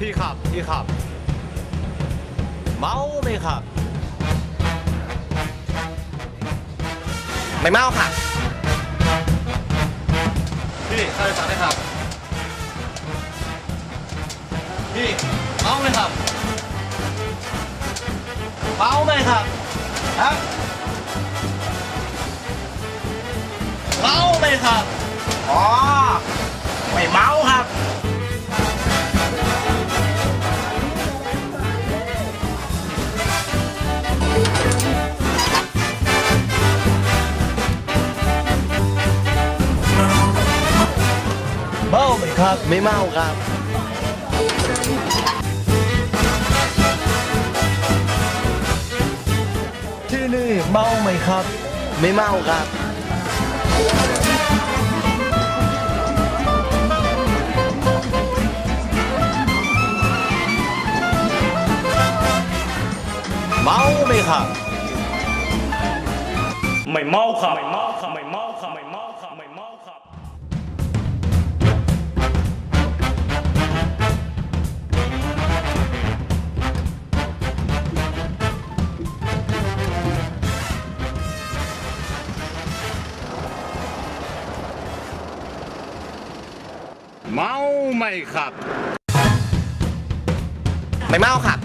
พี่ขับที่ขับ เมาไหมครับ ไม่เมาค่ะพี่ค่าโดยสารได้ครับ พี่เมาไหมครับเมาไหมครับฮะ เมาไหมครับ ไม่เมาครับ ที่นี่เมาไหมครับ ไม่เมาครับ เมาไหมครับ ไม่เมาครับ เมาไหมครับ ไม่เมาครับ